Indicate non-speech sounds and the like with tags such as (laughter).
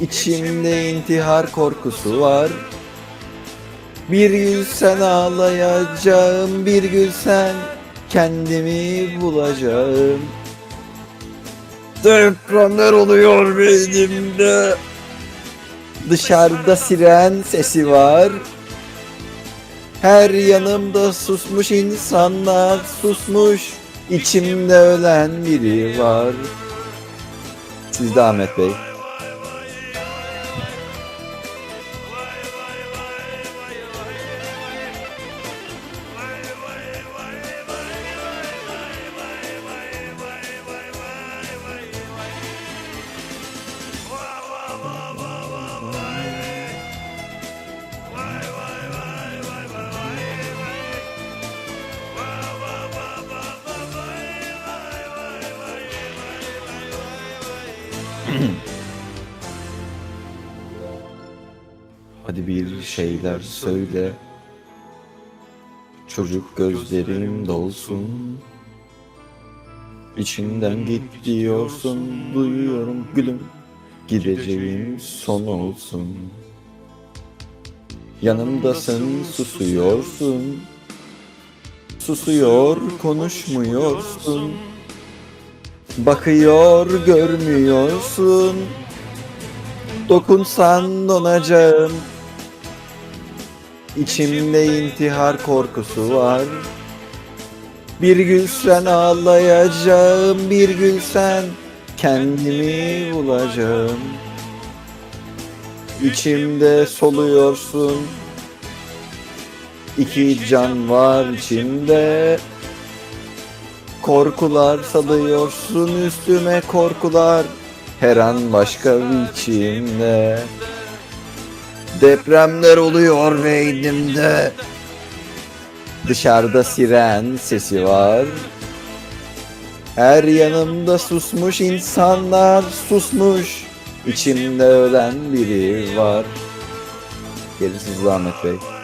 İçimde intihar korkusu var. Bir gün sen ağlayacağım, bir gün sen kendimi bulacağım. Depremler oluyor beynimde. Dışarıda siren sesi var. Her yanımda susmuş insanlar susmuş. İçimde ölen biri var. Sizde Ahmet Bey. (clears throat) Hadi bir şeyler söyle. Çocuk gözlerim dolsun. İçinden git diyorsun, duyuyorum gülüm. Gideceğim son olsun. Yanımdasın, susuyorsun. Susuyor, konuşmuyorsun. Bakıyor, görmüyorsun. Dokunsan donacağım. İçimde intihar korkusu var. Bir gün sen ağlayacağım, bir gün sen kendimi bulacağım. İçimde soluyorsun. İki can var içimde. Korkular salıyorsun üstüme korkular. Her an başka biçimde. Depremler oluyor beynimde. Dışarıda siren sesi var. Her yanımda susmuş insanlar susmuş. İçimde ölen biri var. Gerisi Ahmet Bey.